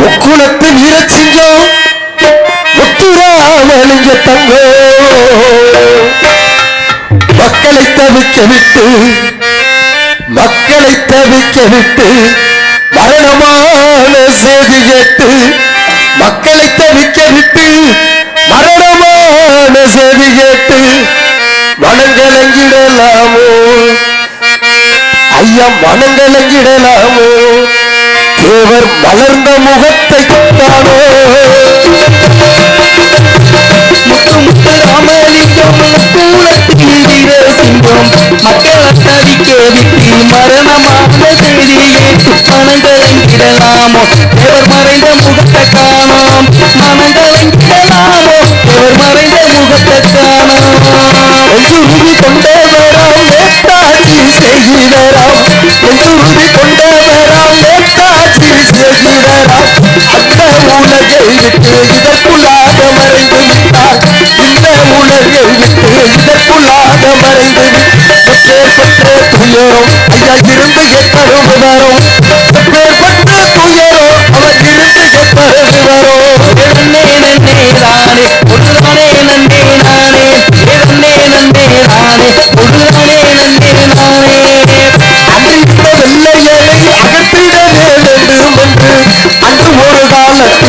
முக்குளத்து வீரசிங்கம் முத்துராமலிங்க தங்கோ. மக்களை தவிக்க விட்டு மக்களை தவிக்க விட்டு மரணமான செய்தி கேட்டு மக்களை தவிக்க விட்டு மரணமான செய்தி கேட்டு மனங்கலங்கிடலாமோ ஐயா மனங்கலங்கிடலாமோ தேவர் மலர்ந்த முகத்தை காணோ முத்து முத்து ராமலிங்கம் கூலத்தில் வீரசிங்கம் மக்கள் தவிக்க விட்டு மரணமான செய்தி கேட்டு மனங்கலங்கிடலாமோ தேவர் மறைந்த முகத்தை காணோம். மனங்கலங்கிடலாமோ தேவர் மறைந்த முகத்தை காணோம். கொண்டவராம் நேதாஜி செய்கிறாராம் நெஞ்சுருதி அந்த உலகை விட்டு இதற்குள்ளாக மறைந்து விட்டார் இந்த உலகை விட்டு இதற்குள்ளாக மறைந்து எப்பேற்பட்ட துயரம் ஐயா இருந்து எப்பரும் வரும் எப்பேற்பட்ட துயரம் அவர் இருந்து எப்பரும் வரும் நன்னே நன்னே தானே ஒன்றுதானே நன்னே நானே நன்னே நன்னே தானே ஒன்றுதானே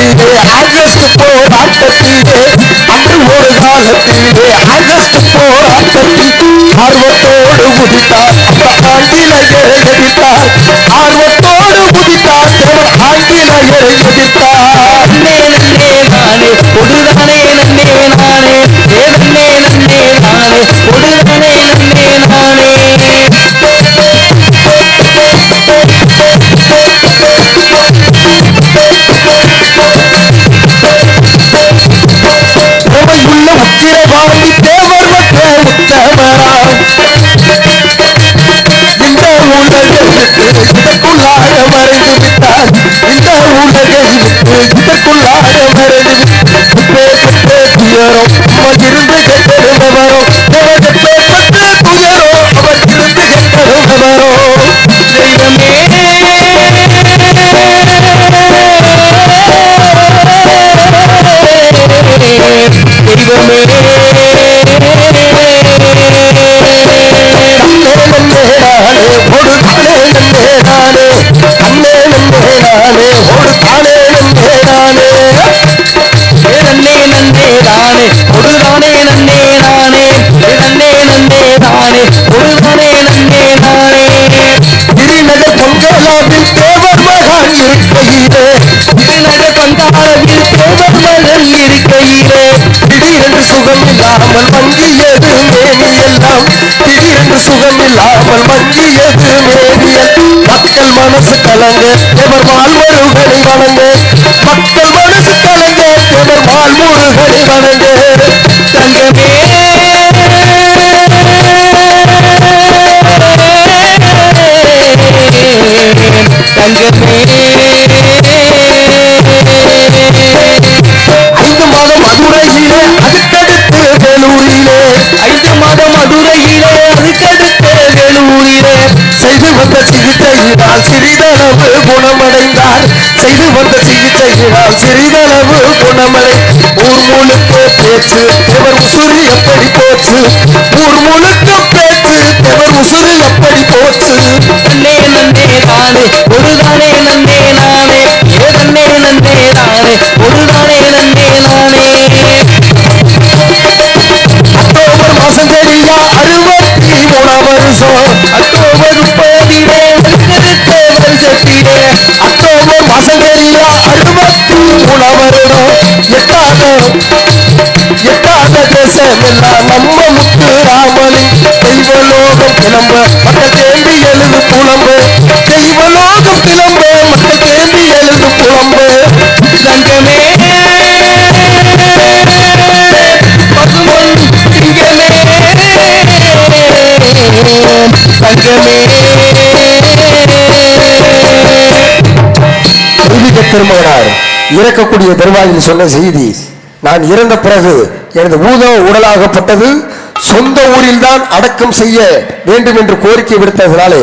காலத்திலே ஆகஸ்ட் போராட்டத்திலே அன்று ஒரு காலத்திலே ஆகஸ்ட் போராட்டத்தில் ஆர்வத்தோடு உதித்தார் அந்த ஆங்கிலேயரை எதிர்த்தார் ஆர்வத்தோடு உதித்தார் தேவர் ஆங்கிலேயரை எதிர்த்தார் நன்னே நன்னே தானே ஒன்றுதானே நன்னே நானே நன்னே நன்னே தானே ஒன்றுதானே நன்னே நானே. மகன் திடீரென்று சுகம் இல்லாமல் மங்கியது மேனி எல்லாம்? திடீரென்று சுகம் இல்லாமல் மங்கியது மேனியல் மக்கள் மனசு கலங்க எவர் வாழ்முருகனை வணங்க. மக்கள் மனசு கலங்க எவர் வாழ்முருகனை வணங்க. தங்கமே ஐந்து மாதம் மதுரையிலே அதுக்கடுத்த வேலூரிலே செய்து வந்த சிகிச்சையினால் சிறிதளவு குணமடைந்தார். செய்து வந்த சிகிச்சையினால் சிறிதளவு குணமடை ஊர் முழுக்க பேச்சு தேவர் உசுறு எப்படி போச்சு? ஊர் முழுக்க பேச்சு தேவர் உசுறு எப்படி போச்சு? நன்னே நன்னே தானே ஒருதானே நன்னே நானே. ஏ நன்னே நன்னே தானே. ஒருதானே நன்னே அக்டோபர் முப்பதிலே அடுத்தடுத்த வருஷத்திலே அக்டோபர் மாசம் தெரியா அறுபத்தி மூணாம் வருடம் எட்டாத எட்டாத தேசம் எல்லாம் நம்ம முத்து ராமலின் தெய்வலோகம் கிளம்ப. மக்கள் தேம்பி எழுது திருமகனார் இறக்கக்கூடிய தருவாயில் சொன்ன செய்தி நான் இறந்த பிறகு எனது ஊத உடலாகப்பட்டது சொந்த ஊரில் தான் அடக்கம் செய்ய வேண்டும் என்று கோரிக்கை விடுத்ததினாலே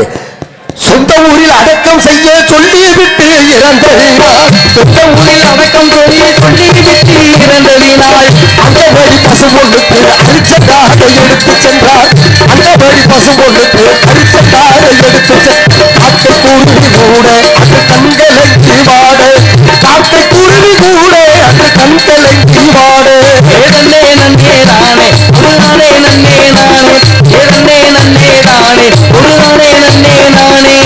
சொந்த ஊரில் அடக்கம் செய்ய சொல்லி விட்டு இறந்ததினால் சொந்த ஊரில் அடக்கம் செய்ய சொல்லி விட்டு இறந்ததினால் அந்த வழி பசு ஒன்றுக்கு அரிச்சதாக எடுத்து சென்றார். அந்த வழி பசு ஒன்றுக்கு அரிச்சதாக எடுத்து காக்கை கூட அது கண்கலங்கி அது பாடு. வாட ஏதன்னே நன்னே தானே நாளே நன்னே நானே. ஏதன்னே நன்னே தானே நாளே நன்னே தானே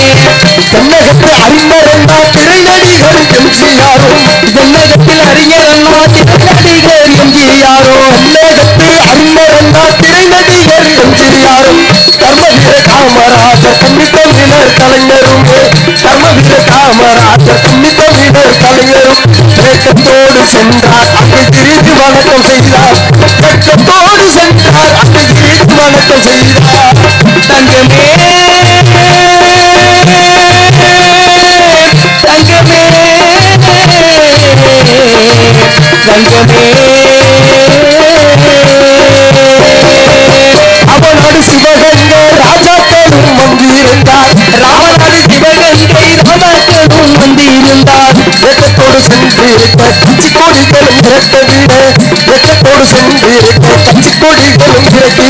தென்னகத்து அறிஞரண்டா திரைநடிகர் எம்ஜிஆரும் தென்னகத்தில் அறிஞர் அண்ணா திரைநடிகர் எம்ஜிஆரோ தென்னகத்து அறிஞரண்டா திரைநடிகர் எம்ஜிஆரும் கர்மவீர காமராஜர் கன்னி தமிழர் கலைஞர் கர்மவீர காமராஜர் கன்னி தலைவரும் கலைஞரும் தேக்கத்தோடு சென்றார் அங்கு திருப்பி வணக்கம் செய்தார் தேக்கத்தோடு சென்றார் அங்கு திருப்பி வணக்கம் செய்தார் தங்கமே தங்கமே தங்கமே. கொடிகளும் இறக்க விட ஏக்கத்தோடு சென்றிருக்க கட்சி கொடிகளும் இறக்கி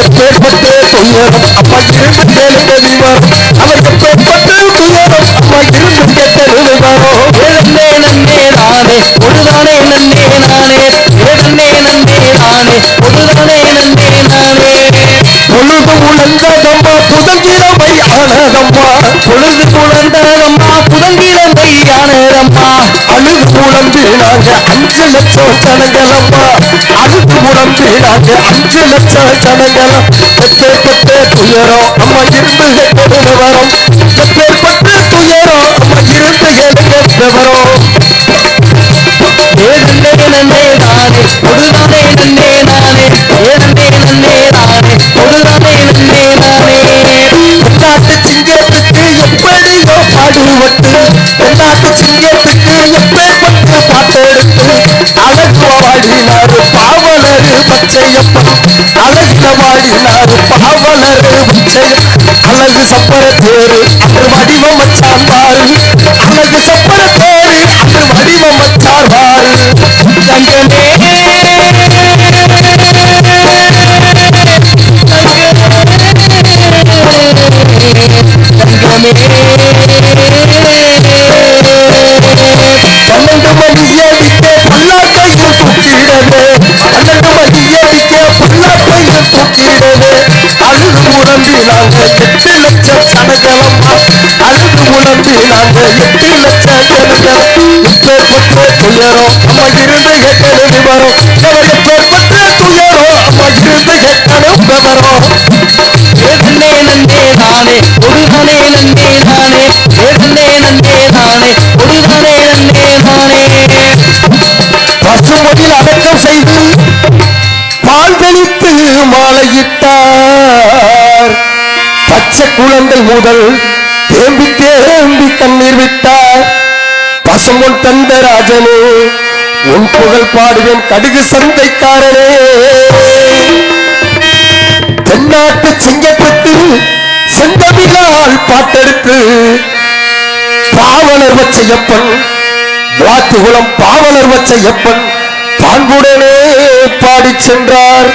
எப்பேற்பட்ட துயரம் அம்மா இருந்து கேளுங்க விவரம் அவர் எப்பேற்பட்ட துயரம் அம்மா இருந்து கேட்ட விவரம் ஏதன்னே நன்னே தானே ஒருதானே நன்னே நானே. ஏதன்னே நன்னே தானே ஒருதானே நன்னே நானே. பொழுது உழந்ததம்மா புதங்கிழமை ஆனதம்மா. பொழுது குழந்தரம்மா புதங்கிழமை யானரம்மா அழுது நாங்க அஞ்சு லட்சம் ஜனங்களம்மா அழுது முழந்து நாங்க அஞ்சு லட்சம் ஜனங்களும் எப்பேற்பட்ட துயரம்? அம்மா இருந்து கேட்ட விவரம் எப்பேற்பட்ட துயரம்? அம்மா இருந்து கேட்ட விவரம் ஏதன்னே நன்னே தானே ஒருதானே நன்னே நானே. ஏதன்னே நன்னே நன்னே நானே? சிங்கத்துக்கு எப்படியோ பாடுபட்டு தென்னாட்டு சிங்கத்துக்கு எப்படி பாவலர் அழகில வாடினாரு பாவலர் அழகு சப்பர தேரு அன்று வடிவமைச்சான் பாரு. அழகு சப்பர தேரு அன்று வடிவமைச்சார் பாரு. தங்கமே பன்னெண்டு மணி முழம்பி நாங்க எட்டு லட்சம் சனகளம்மா அழுது முழம்பி நாங்க எட்டு லட்சம் ஜனங்கள் எப்பேற்பட்ட துயரம் அம்மா இருந்து கேட்கணும் விவரம் அவர் எப்பேற்பட்ட துயரம் அம்மா இருந்து கேட்கணும் விவரம் ஏதன்னே நன்னே தானே ஒருதானே நன்னே தானே ஏதன்னே நன்னே தானே ஒருதானே நன்னே தானே பசுமொழியில் அடக்கம் செய்து பால் தெளித்து மாலையிட்டார். பச்சை குழந்தை முதல் தேம்பி தேம்பி கண்ணீர் விட்டார். பசுமொன் தந்த ராஜனே உன் புகழ் பாடுவேன் கடுகு சந்தைக்காரனே. தென்னாட்டு சிங்கத்துக்கு செந்தமிழால் பாட்டெடுத்து பாவலர் வச்சையப்பன் விளாத்துகுளம் பாவலர் வச்சையப்பன் பாங்குடனே பாடிச் சென்றார்.